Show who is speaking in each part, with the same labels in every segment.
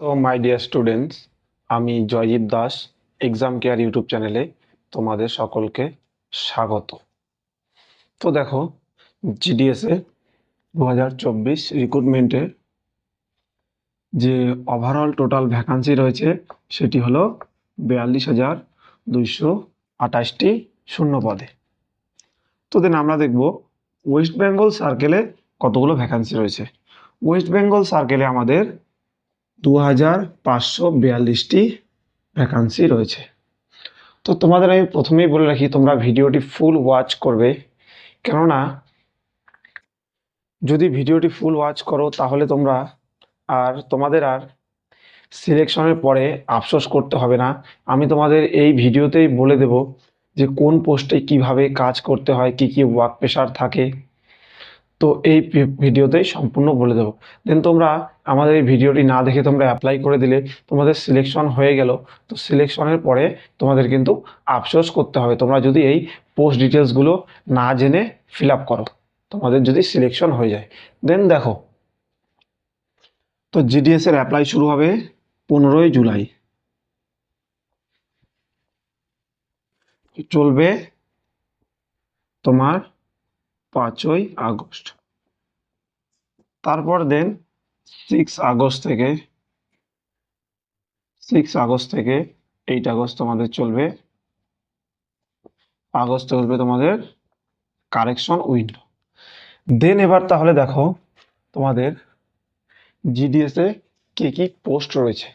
Speaker 1: তো মাই dear students আমি Joydeep Das exam care YouTube চ্যানেলে তোমাদের সকলকে স্বাগত। তো দেখো জিডিএসএ দু হাজার চব্বিশ রিক্রুটমেন্টে যে ওভারঅল টোটাল ভ্যাকান্সি রয়েছে, সেটি হলো বিয়াল্লিশ হাজার দুইশো আঠাশটি শূন্য পদে। তো দেন আমরা দেখব ওয়েস্ট বেঙ্গল সার্কেলে কতগুলো ভ্যাকান্সি রয়েছে? ওয়েস্ট বেঙ্গল সার্কেলে আমাদের দু হাজার পাঁচশো বিয়াল্লিশটি ভ্যাকান্সি রয়েছে। তো তোমাদের আমি প্রথমেই বলে রাখি, তোমরা ভিডিওটি ফুল ওয়াচ করবে। কেননা, যদি ভিডিওটি ফুল ওয়াচ করো, তাহলে তোমরা আর তোমাদের আর সিলেকশনের পরে আফসোস করতে হবে না। আমি তোমাদের এই ভিডিওতেই বলে দেব যে কোন পোস্টে কীভাবে কাজ করতে হয়, কি কি ওয়ার্ক প্রেশার থাকে। তো এই ভিডিওতেই সম্পূর্ণ বলে দেবো। দেন তোমরা আমাদের এই ভিডিওটি না দেখে তোমরা অ্যাপ্লাই করে দিলে তোমাদের সিলেকশন হয়ে গেল। তো সিলেকশনের পরে তোমাদের কিন্তু আফসোস করতে হবে। তোমরা যদি এই পোস্ট ডিটেলসগুলো না জেনে ফিল করো, তোমাদের যদি সিলেকশন হয়ে যায়। দেন দেখো, তো জিডিএস এর অ্যাপ্লাই শুরু হবে পনেরোই জুলাই। চলবে তোমার পাঁচই আগস্ট। তারপর দেন সিক্স আগস্ট থেকে সিক্স আগস্ট থেকে এইট আগস্ট তোমাদের চলবে। আগস্ট চলবে তোমাদের কারেকশন উইন্ডো দেন এবার তাহলে দেখো তোমাদের জিডিএস এ কি কি পোস্ট রয়েছে।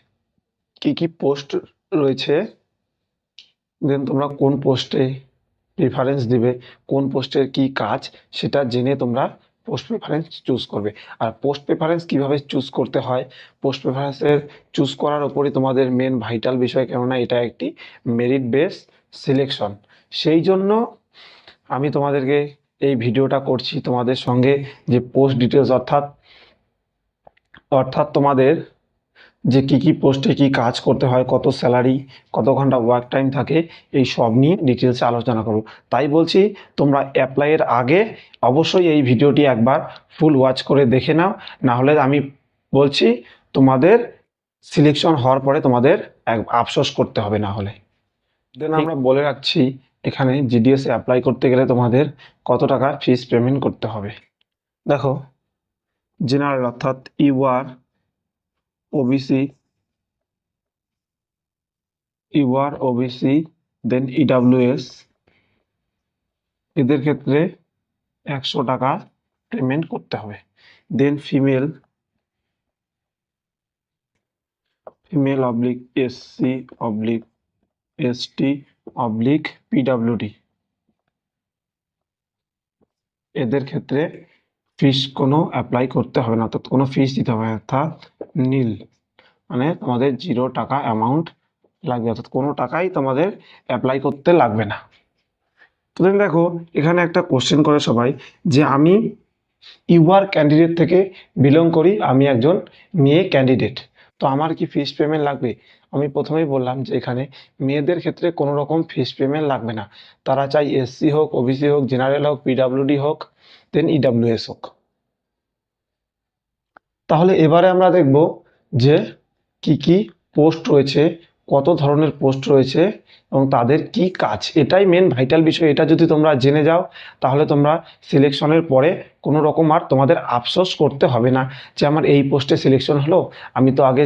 Speaker 1: কি কি পোস্ট রয়েছে। দেন তোমরা কোন পোস্টে প্রিফারেন্স দিবে, কোন পোস্টের কি কাজ সেটা জেনে তোমরা পোস্ট প্রেফারেন্স চুজ করবে। আর পোস্ট প্রেফারেন্স কীভাবে চুজ করতে হয়? পোস্ট প্রেফারেন্সের চুজ করার ওপরই তোমাদের মেন ভাইটাল বিষয়, কেননা এটা একটি মেরিট বেস সিলেকশন সেই জন্য আমি তোমাদেরকে এই ভিডিওটা করছি তোমাদের সঙ্গে যে পোস্ট ডিটেলস অর্থাৎ অর্থাৎ তোমাদের যে কি কি পোস্টে কি কাজ করতে হয় কত স্যালারি কত ঘণ্টা ওয়ার্ক টাইম থাকে এই সব নিয়ে ডিটেলসে আলোচনা করব। তাই বলছি তোমরা অ্যাপ্লাইয়ের আগে অবশ্যই এই ভিডিওটি একবার ফুল ওয়াচ করে দেখে নাও। না হলে আমি বলছি তোমাদের সিলেকশন হওয়ার পরে তোমাদের এক আফসোস করতে হবে না হলে। দেন আমরা বলে রাখছি এখানে জিডিএস অ্যাপ্লাই করতে গেলে তোমাদের কত টাকা ফিস পেমেন্ট করতে হবে। দেখো জেনারেল অর্থাৎ UR OBC UR OBC then EWS এদের ক্ষেত্রে একশো টাকা পেমেন্ট করতে হবে। Then female female oblique SC oblique ST oblique PWD এদের ক্ষেত্রে ফিস কোনো অ্যাপ্লাই করতে হবে না। অর্থাৎ কোনো ফিস দিতে হবে অর্থাৎ নীল। মানে তোমাদের জিরো টাকা অ্যামাউন্ট লাগবে, অর্থাৎ কোনো টাকাই তোমাদের অ্যাপ্লাই করতে লাগবে না। তো then দেখো, এখানে একটা কোশ্চেন করে সবাই যে আমি ইউআর ক্যান্ডিডেট থেকে বিলং করি, আমি একজন মেয়ে ক্যান্ডিডেট তো আমার কি ফিস পেমেন্ট লাগবে? আমি প্রথমেই বললাম যে এখানে মেয়েদের ক্ষেত্রে কোনো রকম ফিস পেমেন্ট লাগবে না। তারা চাই এসসি হোক ওবিসি হোক জেনারেল হোক পিডাব্লিউডি হোক দেন ইডাব্লিউএস হোক। তাহলে এবারে আমরা দেখব যে কি কি পোস্ট রয়েছে কত ধরনের পোস্ট রয়েছে এবং তাদের কি কাজ? এটাই মেন ভাইটাল বিষয়। এটা যদি তোমরা জেনে যাও, তাহলে তোমরা সিলেকশনের পরে কোনো রকম আর তোমাদের আফসোস করতে হবে না যে আমার এই পোস্টে সিলেকশন হলো। আমি তো আগে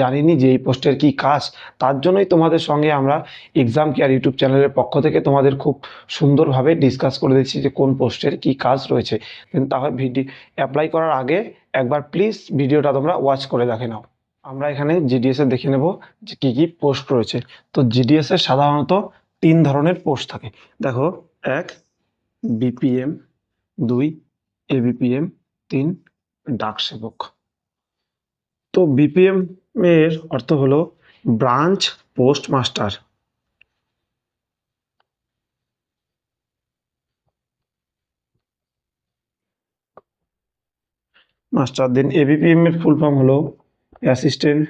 Speaker 1: জানিনি যে এই পোস্টের কি কাজ। তার জন্যই তোমাদের সঙ্গে আমরা এক্সাম কেয়ার ইউটিউব চ্যানেলের পক্ষ থেকে তোমাদের খুব সুন্দরভাবে ডিসকাস করে দিচ্ছি যে কোন পোস্টের কি কাজ রয়েছে। কিন্তু তাহলে ভিডিও অ্যাপ্লাই করার আগে একবার প্লিজ ভিডিওটা তোমরা ওয়াচ করে দেখে নাও। আমরা এখানে জিডিএস এ দেখে নেব যে কি কি পোস্ট রয়েছে। তো জিডিএস এর সাধারণত তিন ধরনের পোস্ট থাকে। দেখো, এক বিপিএম দুই এবিপিএম তিন, ডাক সেবক। তো বিপিএম এর অর্থ হলো branch post master master then ABPM এর ফুল ফর্ম হলো অ্যাসিস্ট্যান্ট।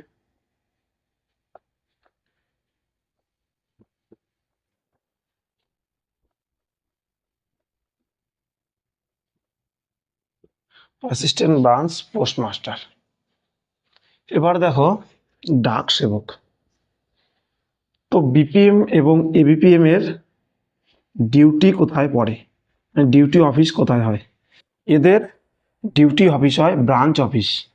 Speaker 1: Assistant branch postmaster. এবার দেখো ডাক সেবক। তো বিপিএম এবং এবিপিএম এর ডিউটি কোথায় পড়ে? ডিউটি অফিস কোথায় হয়? এদের ডিউটি অফিস হয় ব্রাঞ্চ অফিস।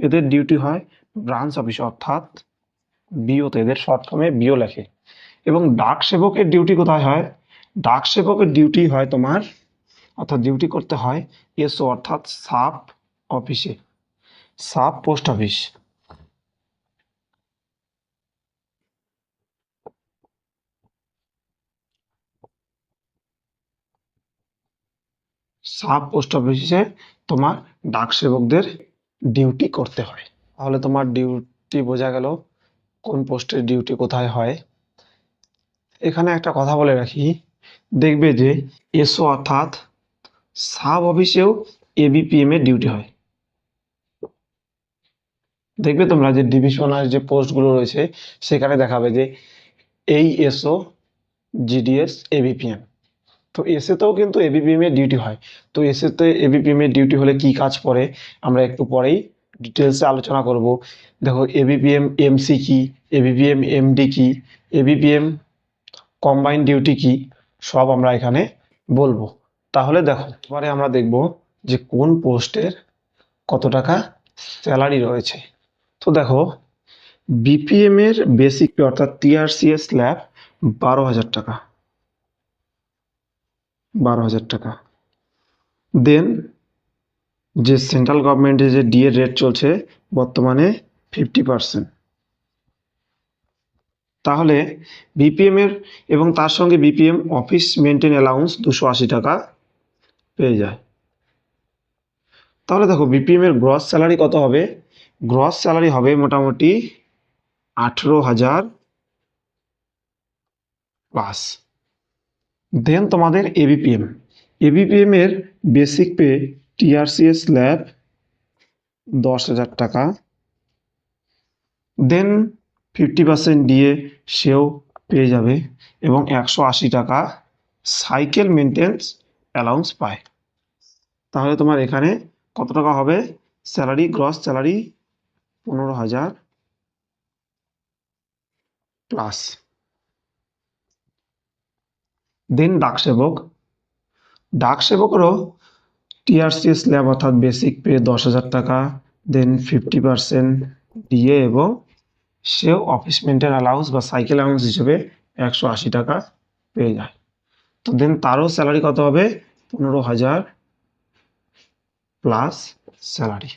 Speaker 1: এদের ডিউটি হয় ব্রাঞ্চ অফিস অর্থাৎ বিওতে এদের শর্ট বিও লেখে। এবং ডাক সেবকের ডিউটি কোথায় হয়? ডাক সেবকের ডিউটি হয় তোমার, অর্থাৎ ডিউটি করতে হয় এসও অর্থাৎ সাব অফিসে sub post office sub post অফিসে তোমার ডাক সেবকদের ডিউটি করতে হয়। তাহলে তোমার ডিউটি বোঝা গেল কোন পোস্টের ডিউটি কোথায় হয়। এখানে একটা কথা বলে রাখি, দেখবে যে এসও অর্থাৎ সাব অফিসেও এবিপিএম এর ডিউটি হয়। দেখবে তোমরা যে ডিভিশনাল যে পোস্টগুলো রয়েছে, সেখানে দেখাবে যে এই এসও জিডিএস এবিপিএম তো এসেতেও কিন্তু এবিপিএম এর ডিউটি হয়। তো এসেতে এবিপিএম এর ডিউটি হলে কি কাজ পড়ে, আমরা একটু পরেই ডিটেলসে আলোচনা করব। দেখো এবিপিএম এমসি কি? এবিপিএম এমডি কি? এবিপিএম কম্বাইন ডিউটি কি? সব আমরা এখানে বলব। তাহলে দেখো, এবারে আমরা দেখব যে কোন পোস্টের কত টাকা স্যালারি রয়েছে। তো দেখো বিপিএম এর বেসিক অর্থাৎ টিআরসিএস স্ল্যাব বারো হাজার টাকা। বারো হাজার টাকা। দেন যে সেন্ট্রাল গভর্নমেন্টের যে ডিএ রেট চলছে, বর্তমানে ফিফটি পার্সেন্ট তাহলে বিপিএম এর এবং তার সঙ্গে বিপিএম অফিস মেনটেন অ্যালাউন্স দুশো আশি টাকা পেয়ে যায়। তাহলে দেখো বিপিএম এর গ্রস স্যালারি কত হবে? গ্রস স্যালারি হবে মোটামুটি আঠেরো হাজার প্লাস দেন তোমাদের এবিপিএম এবিপিএম এর বেসিক পে টিআরসিএস স্ল্যাব দশ হাজার টাকা। দেন ফিফটি পার্সেন্ট দিয়ে সেও পেয়ে যাবে এবং একশো আশি টাকা সাইকেল মেনটেন্স অ্যালাউন্স পায়। তাহলে তোমার এখানে কত টাকা হবে? স্যালারি গ্রস স্যালারি পনেরো হাজার প্লাস দেন ডাক সেবক ডাক সেবকেরও টিআরসি স্ল্যাব অর্থাৎ বেসিক পে দশ হাজার টাকা, দেন ফিফটি পার্সেন্ট দিয়ে এবং সেও অফিস মেনটেন অ্যালাউন্স বা সাইকেল অ্যালাউন্স হিসেবে একশো আশি টাকা পেয়ে যায়। তো দেন তারও স্যালারি কত হবে? পনেরো হাজার প্লাস স্যালারি।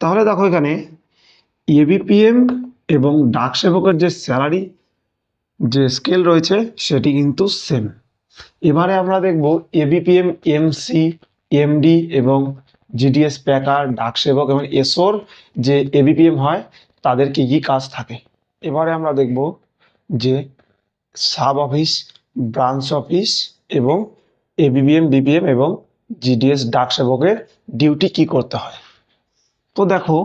Speaker 1: তাহলে দেখো এখানে এবিপিএম এবং ডাক সেবকের যে স্যালারি যে স্কেল রয়েছে, সেটি কিন্তু সেম এবারে আমরা দেখব এবিপিএম এমসি এমডি এবং জিডিএস প্যাকার ডাক সেবক এবং এসোর যে এবিপিএম হয়, তাদের কি কি কাজ থাকে? এবারে আমরা দেখব যে সাব অফিস ব্রাঞ্চ অফিস এবং এবিপিএম বিপিএম এবং জিডিএস ডাক সেবকের ডিউটি কি করতে হয়? তো দেখো,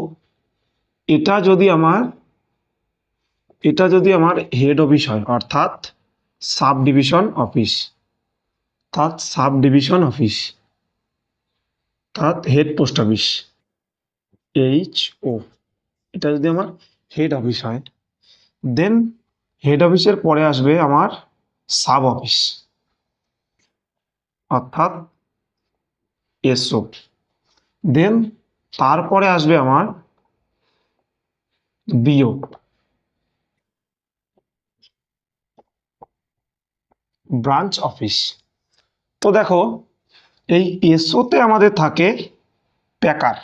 Speaker 1: এটা যদি আমার এটা যদি আমার হেড অফিস হয়, অর্থাৎ সাব ডিভিশন অফিস অর্থাৎ সাব ডিভিশন অফিস অর্থাৎ head post office H O এটা যদি আমার হেড অফিস হয় দেন হেড অফিসের পরে আসবে আমার সাব অফিস অর্থাৎ এসও দেন তারপরে আসবে আমার বিও ব্রাঞ্চ অফিস তো দেখো, এই এসওতে আমাদের থাকে প্যাকার।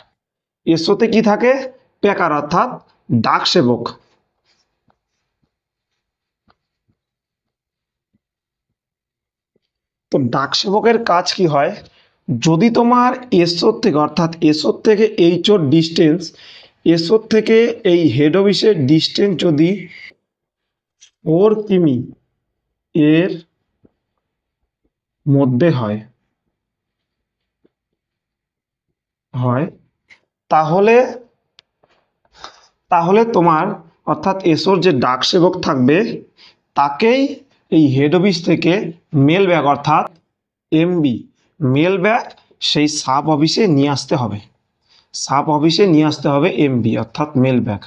Speaker 1: এসওতে কি থাকে? প্যাকার অর্থাৎ ডাক সেবক তো ডাক সেবকের কাজ কি হয়? যদি তোমার এসওর থেকে, অর্থাৎ এসওর থেকে এইচওর ডিস্টেন্স এসওর থেকে এই হেড অফিসের ডিস্টেন্স যদি ফোর কিমি এর মধ্যে হয়। হয়। তাহলে তাহলে তোমার, অর্থাৎ এসোর যে ডাক সেবক থাকবে, তাকেই এই হেড অফিস থেকে মেল ব্যাগ অর্থাৎ এমবি মেল ব্যাগ সেই সাব অফিসে নিয়ে আসতে হবে। সাব অফিসে নিয়ে আসতে হবে এমবি অর্থাৎ মেল ব্যাগ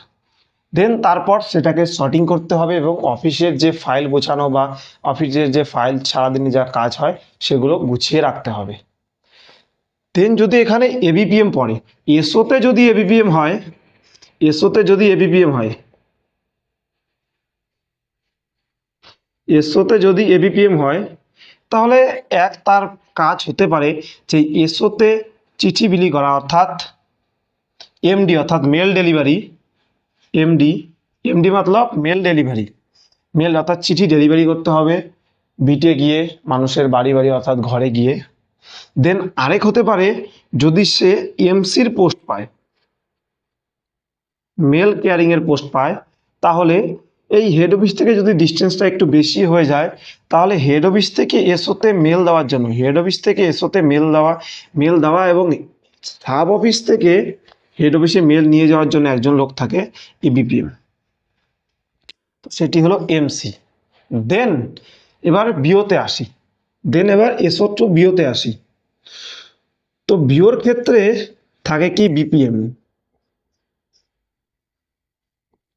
Speaker 1: দেন তারপর সেটাকে শর্টিং করতে হবে এবং অফিসের যে ফাইল গোছানো বা অফিসের যে ফাইল সারাদিনে যা কাজ হয় সেগুলো গুছিয়ে রাখতে হবে। দেন যদি এখানে এবিপিএম পড়ে, এসওতে যদি এবিপিএম হয়, এসওতে যদি এবিপিএম হয়, এসওতে যদি এবিপিএম হয়, তাহলে এক তার কাজ হতে পারে যে এসওতে চিঠি বিলি করা অর্থাৎ এমডি অর্থাৎ মেল ডেলিভারি এমডি এমডি মতলব মেল ডেলিভারি মেল অর্থাৎ চিঠি ডেলিভারি করতে হবে, বিটে গিয়ে, মানুষের বাড়ি বাড়ি অর্থাৎ ঘরে গিয়ে। দেন আরেক হতে পারে, যদি সে এমসির পোস্ট পায় মেল কেয়ারিংয়ের পোস্ট পায়, তাহলে এই হেড অফিস থেকে যদি ডিস্টেন্সটা একটু বেশি হয়ে যায়, তাহলে হেড অফিস থেকে এসোতে মেল দেওয়ার জন্য হেড অফিস থেকে এসোতে মেল দেওয়া মেল দেওয়া এবং সাব অফিস থেকে হেড অফিসে মেল নিয়ে যাওয়ার জন্য একজন লোক থাকে ইবিপিএম তো সেটি হলো এমসি দেন এবার বিওতে আসি। দেন এবার এসো টু বিওতে আসি। তো বিওর ক্ষেত্রে থাকে কি বিপিএম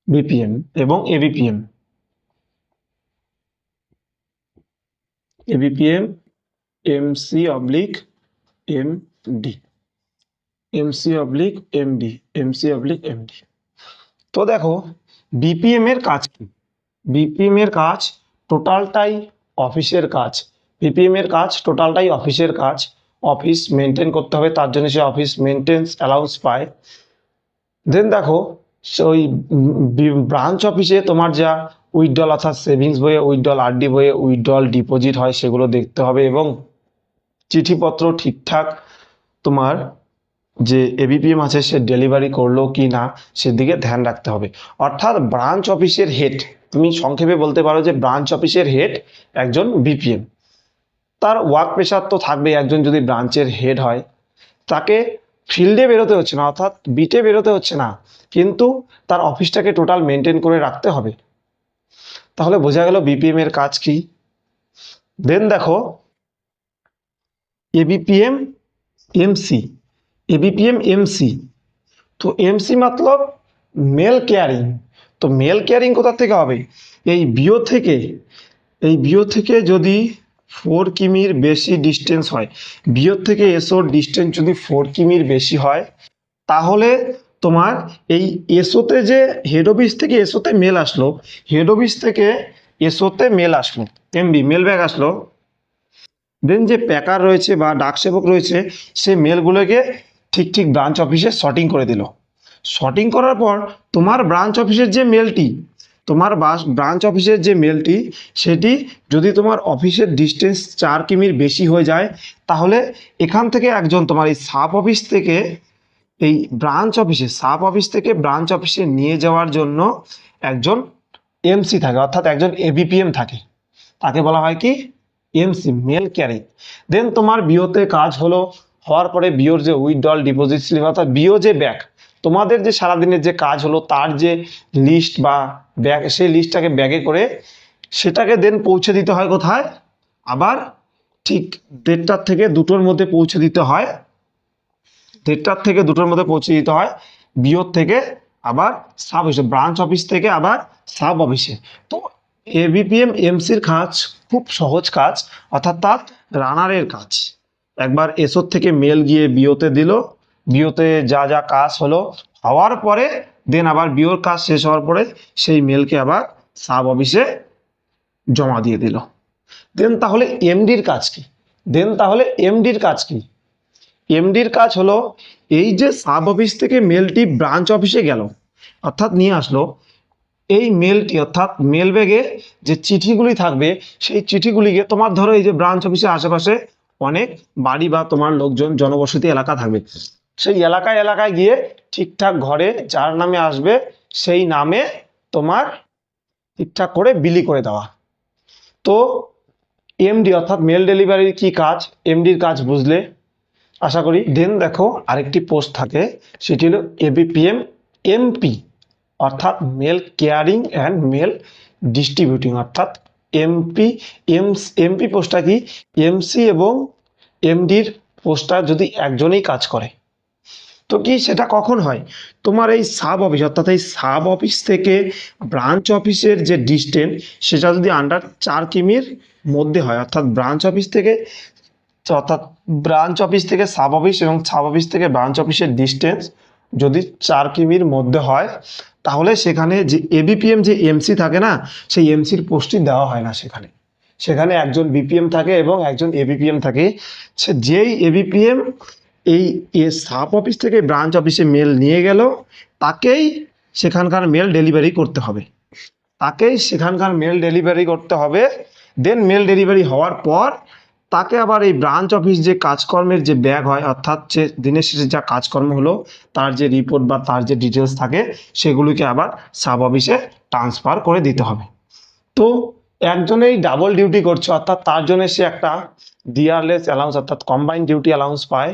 Speaker 1: বিপিএম এবং ABPM ABPM MC oblique MD MC oblique MD MC oblique MD তো দেখো বিপিএম এর কাজ কি? বিপিএম এর কাজ টোটালটাই অফিসের কাজ। বিপিএম এর কাজ টোটালটাই অফিসের কাজ। অফিস মেনটেন করতে হবে, তার জন্য সে অফিস মেনটেন্স অ্যালাউন্স পায়। দেন দেখো ওই ব্রাঞ্চ অফিসে তোমার যা উইথড্রল অর্থাৎ সেভিংস বইয়ে উইথড্রল আরডি বইয়ে উইথড্রল ডিপোজিট হয়, সেগুলো দেখতে হবে এবং চিঠিপত্র ঠিকঠাক তোমার যে এবিপিএম আছে সে ডেলিভারি করল কি না, সেদিকে ধ্যান রাখতে হবে। অর্থাৎ ব্রাঞ্চ অফিসের হেড তুমি সংক্ষেপে বলতে পারো যে ব্রাঞ্চ অফিসের হেড একজন বিপিএম তার ওয়ার্ক প্রেশার তো থাকবেই, একজন যদি ব্রাঞ্চের হেড হয়, তাকে ফিল্ডে বেরোতে হচ্ছে না, অর্থাৎ বিটে বেরোতে হচ্ছে না, কিন্তু তার অফিসটাকে টোটাল মেনটেন করে রাখতে হবে। তাহলে বোঝা গেল বিপিএম এর কাজ কি? দেন দেখো এবিপিএম এমসি এবিপিএম এমসি তো এমসি মতলব মেল কেয়ারিং তো মেল কেয়ারিং কোথা থেকে হবে? এই বিও থেকে। এই বিও থেকে যদি ফোর কিমির বেশি ডিস্টেন্স হয় বিও থেকে এসোর ডিস্টেন্স যদি ফোর কিমির বেশি হয়, তাহলে তোমার এই এসোতে যে হেড অফিস থেকে এসোতে মেল আসলো হেড অফিস থেকে এসোতে মেল আসলো এমবি মেল ব্যাগ আসলো। দেন যে প্যাকার রয়েছে বা ডাক সেবক রয়েছে, সে মেলগুলোকে ঠিক ঠিক ব্রাঞ্চ অফিসে শর্টিং করে দিল। শর্টিং করার পর তোমার ব্রাঞ্চ অফিসের যে মেলটি তোমার বাস ব্রাঞ্চ অফিসের যে মেলটি সেটি যদি তোমার অফিসের ডিস্টেন্স চার কিমির বেশি হয়ে যায়, তাহলে এখান থেকে একজন তোমার এই সাব অফিস থেকে এই ব্রাঞ্চ অফিসে সাব অফিস থেকে ব্রাঞ্চ অফিসে নিয়ে যাওয়ার জন্য একজন এমসি থাকে, অর্থাৎ একজন এবিপিএম থাকে। তাকে বলা হয় কি? এমসি মেল ক্যারি দেন তোমার বিওতে কাজ হলো হওয়ার পরে বিওর যে উইথড্রল ডিপোজিট স্লিপ অর্থাৎ বিও যে ব্যাক তোমাদের যে সারাদিনের যে কাজ হলো, তার যে লিস্ট বা ব্যাগ সেই লিস্টটাকে ব্যাগে করে সেটাকে দেন পৌঁছে দিতে হয় কোথায়? আবার ঠিক দেড়টার থেকে দুটোর মধ্যে পৌঁছে দিতে হয়। দেড়টার থেকে দুটোর মধ্যে পৌঁছে দিতে হয় বিওর থেকে, আবার সাব অফিসে ব্রাঞ্চ অফিস থেকে আবার সাব অফিসে তো এবিপিএম এমসির কাজ, খুব সহজ কাজ, অর্থাৎ তার রানারের কাজ। একবার এসোর থেকে মেল গিয়ে বিওতে দিল। বিওতে যা যা কাজ হলো, হওয়ার পরে দেন আবার বিওর কাজ শেষ হওয়ার পরে সেই মেলকে আবার সাব অফিসে জমা দিয়ে দিল। দেন তাহলে এমডির কাজ কি? দেন তাহলে এমডির কাজ কি? এমডির কাজ হলো, এই যে সাব অফিস থেকে মেলটি ব্রাঞ্চ অফিসে গেল, অর্থাৎ নিয়ে আসলো, এই মেলটি অর্থাৎ মেল ব্যাগে যে চিঠিগুলি থাকবে, সেই চিঠিগুলিকে তোমার ধরো এই যে ব্রাঞ্চ অফিসের আশেপাশে অনেক বাড়ি বা তোমার লোকজন জনবসতি এলাকা থাকবে। সেই এলাকায় এলাকায় গিয়ে ঠিকঠাক ঘরে যার নামে আসবে, সেই নামে তোমার ঠিকঠাক করে বিলি করে দেওয়া। তো এমডি অর্থাৎ মেল ডেলিভারির কি কাজ? এমডির কাজ বুঝলে? আশা করি। দেন দেখো আরেকটি পোস্ট থাকে, সেটি হলো এবিপিএম এমপি অর্থাৎ mail carrying and mail distributing অর্থাৎ এমপি এম এমপি পোস্টটা কি? এমসি এবং এমডির পোস্টটা যদি একজনেই কাজ করে, তো কি সেটা কখন হয়? তোমার এই সাব অফিস, অর্থাৎ এই সাব অফিস থেকে ব্রাঞ্চ অফিসের যে ডিস্টেন্স সেটা যদি আন্ডার চার কিমির মধ্যে হয়, অর্থাৎ ব্রাঞ্চ অফিস থেকে, অর্থাৎ ব্রাঞ্চ অফিস থেকে সাব অফিস এবং সাব অফিস থেকে ব্রাঞ্চ অফিসের ডিস্টেন্স যদি চার কিমির মধ্যে হয়, তাহলে সেখানে যে এবিপিএম যে এমসি থাকে না, সেই এমসির পোস্টই দেওয়া হয় না সেখানে। সেখানে একজন বিপিএম থাকে এবং একজন এবিপিএম থাকে। সে যেই এবিপিএম এই সাব অফিস থেকে ব্রাঞ্চ অফিসে মেল নিয়ে গেল, তাকেই সেখানকার মেল ডেলিভারি করতে হবে। তাকেই সেখানকার মেল ডেলিভারি করতে হবে। দেন মেল ডেলিভারি হওয়ার পর তাকে আবার এই ব্রাঞ্চ অফিস যে কাজকর্মের যে ব্যাগ হয়, অর্থাৎ যে দিনের শেষে যা কাজকর্ম হলো, তার যে রিপোর্ট বা তার যে ডিটেলস থাকে, সেগুলিকে আবার সাব অফিসে ট্রান্সফার করে দিতে হবে। তো একজনেই ডাবল ডিউটি করছে, অর্থাৎ তার জন্য সে একটা ডিয়ারলেস অ্যালাউন্স অর্থাৎ কম্বাইন্ড ডিউটি অ্যালাউন্স পায়,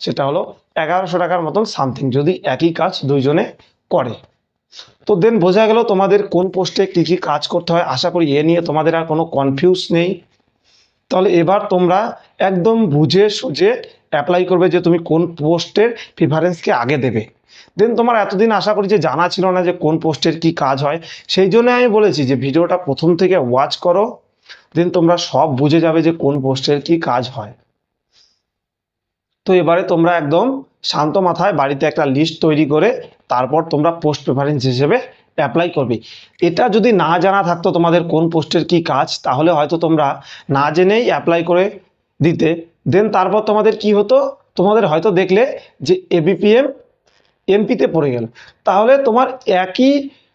Speaker 1: সেটা হলো এগারোশো টাকার মতন সামথিং যদি একই কাজ দুইজনে করে। তো দেন বোঝা গেল তোমাদের কোন পোস্টে কী কী কাজ করতে হয়, আশা করি এ নিয়ে তোমাদের আর কোনো কনফিউজ নেই। তাহলে এবার তোমরা একদম বুঝে সুঝে অ্যাপ্লাই করবে যে তুমি কোন পোস্টের প্রিফারেন্সকে আগে দেবে। দেন তোমার এতদিন আশা করি যে জানা ছিল না যে কোন পোস্টের কি কাজ হয়। সেই জন্য আমি বলেছি যে ভিডিওটা প্রথম থেকে ওয়াচ করো দেন তোমরা সব বুঝে যাবে যে কোন পোস্টের কি কাজ হয়। তো এবারে তোমরা একদম শান্ত মাথায় বাড়িতে একটা লিস্ট তৈরি করে তারপর তোমরা পোস্ট প্রেফারেন্স হিসেবে অ্যাপ্লাই করবে। এটা যদি না জানা থাকতো তোমাদের কোন পোস্টের কি কাজ, তাহলে হয়তো তোমরা না জেনেই অ্যাপ্লাই করে দিতে। দেন তারপর তোমাদের কি হতো? তোমাদের হয়তো দেখলে যে এবিপিএম এমপিতে পড়ে গেল। তাহলে তোমার একই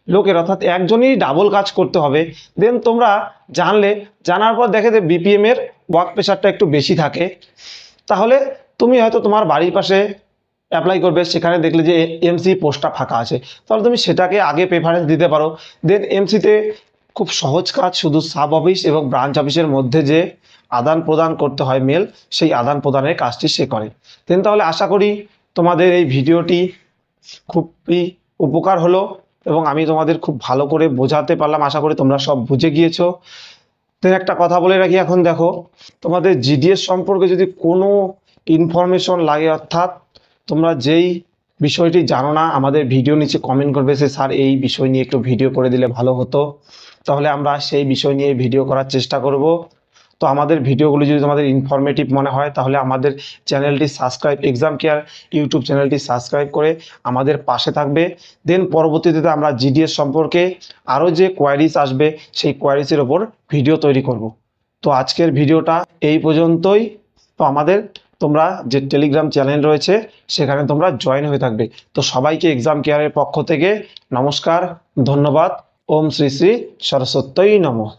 Speaker 1: লোকের, অর্থাৎ একজনই ডাবল কাজ করতে হবে। দেন তোমরা জানলে, জানার পর দেখে যে বিপিএম এর ওয়ার্ক প্রেশারটা একটু বেশি থাকে। তাহলে তুমি হয়তো তোমার বাড়ির পাশে অ্যাপ্লাই করবে, সেখানে দেখলে যে এমসি পোস্টটা ফাঁকা আছে। তাহলে তুমি সেটাকে আগে প্রেফারেন্স দিতে পারো। দেন এমসিতে খুব সহজ কাজ, শুধু সাব অফিস এবং ব্রাঞ্চ অফিসের মধ্যে যে আদান প্রদান করতে হয় মেল সেই আদান প্রদানের কাজটি সে করে। দেন তাহলে আশা করি তোমাদের এই ভিডিওটি খুবই উপকার হলো এবং আমি তোমাদের খুব ভালো করে বোঝাতে পারলাম। আশা করি তোমরা সব বুঝে গিয়েছো। দেন একটা কথা বলে রাখি এখন, দেখো, তোমাদের জিডিএস সম্পর্কে যদি কোনো ইনফরমেশন লাগে, অর্থাৎ তোমরা যেই বিষয়টি জানো না, আমাদের ভিডিও নিচে কমেন্ট করবে সে স্যার, এই বিষয় নিয়ে একটু ভিডিও করে দিলে ভালো হতো। তাহলে আমরা সেই বিষয় নিয়ে ভিডিও করার চেষ্টা করব। তো আমাদের ভিডিওগুলি যদি তোমাদের ইনফরমেটিভ মনে হয়, তাহলে আমাদের চ্যানেলটি সাবস্ক্রাইব এক্সাম কেয়ার ইউটিউব চ্যানেলটি সাবস্ক্রাইব করে আমাদের পাশে থাকবে। দেন পরবর্তীতে আমরা জিডিএস সম্পর্কে আরও যে কোয়ারিজ আসবে, সেই কোয়ারিজের ওপর ভিডিও তৈরি করব। তো আজকের ভিডিওটা এই পর্যন্তই। তো আমাদের তোমরা যে টেলিগ্রাম চ্যানেল রয়েছে, সেখানে তোমরা জয়েন হয়ে থাকবে। তো সবাইকে এক্সাম কেয়ারের পক্ষ থেকে নমস্কার, ধন্যবাদ। ওম শ্রী শ্রী সরস্বত্যই নমঃ।